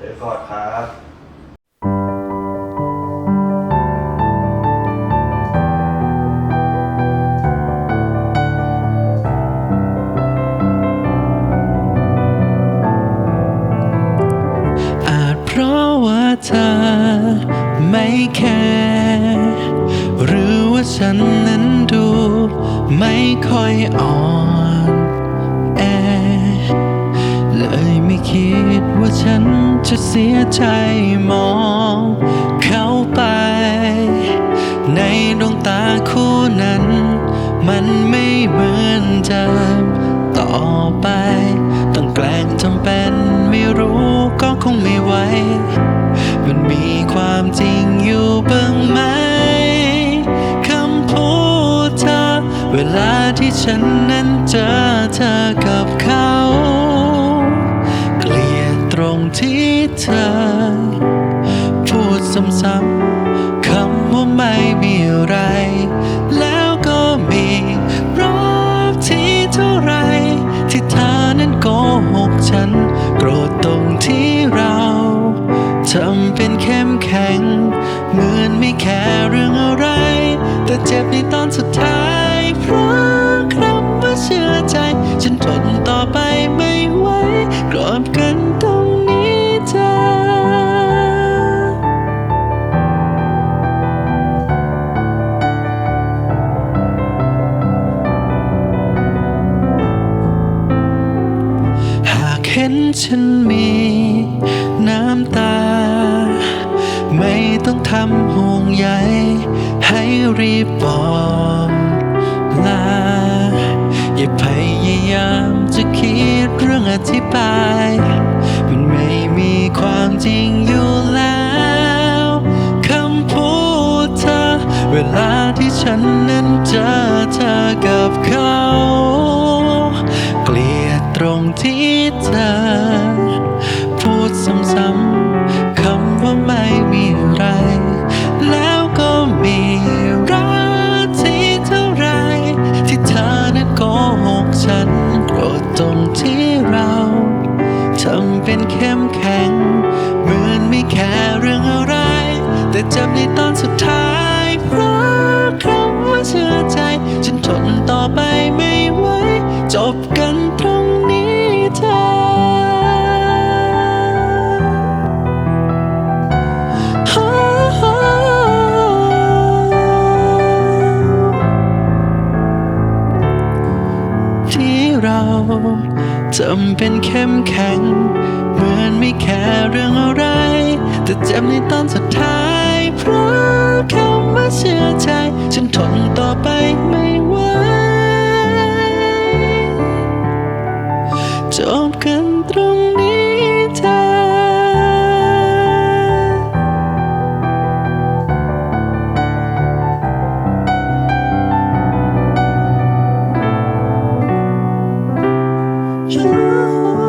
เรคคอร์ดครับอาจเพราะว่าเธอไม่แคร์หรือว่าฉันนั้นดูไม่ค่อยอ่อน คิดว่าฉันจะเสียใจมองเข้าไป ในดวงตาคู่นั้น มันไม่เหมือนเดิมต่อไป ต้องแกล้งจำเป็นไม่รู้ก็คงไม่ไหวมันมีความจริงอยู่บ้างไหมคำพูดเธอเวลาที่ฉันนั้นเจอเธอกับ ที่เธอ พูดซ้ำๆคำว่าไม่มีอะไร แล้วก็มีรอบที่เท่าไร ที่เธอนั้นโกหกฉัน โกรธตรงที่เราทำเป็นเข้มแข็ง เหมือนไม่แคร์เรื่องอะไร แต่เจ็บในตอนสุดท้ายเพราะคำว่าเชื่อใจ ฉันทน เห็นฉันมีน้ำตา ไม่ต้องทำห่วงใยให้รีบบอกลา อย่าพยายามจะคิดเรื่องอธิบาย มันไม่มีความจริงอยู่แล้วคำพูดเธอ เวลาที่ฉันนั้นเจอเธอกับเขา ที่เธอ พูดซ้ำๆคำว่าไม่มีอะไร แล้วก็มีรักที่เท่าไร ที่เธอนั้นโกหกฉันโกรธตรงที่เราทำเป็นเข้มแข็ง เหมือนไม่แคร์เรื่องอะไร แต่จ็บในตอนสุดท้ายเพราะคำ จำเป็นเข้มแข็ง เหมือนไม่แคร์เรื่องอะไร แต่เจ็บในตอนสุดท้าย เพราะคำว่าเชื่อใจ ฉันทนต่อไปไม่ไหวจบกันตรง true.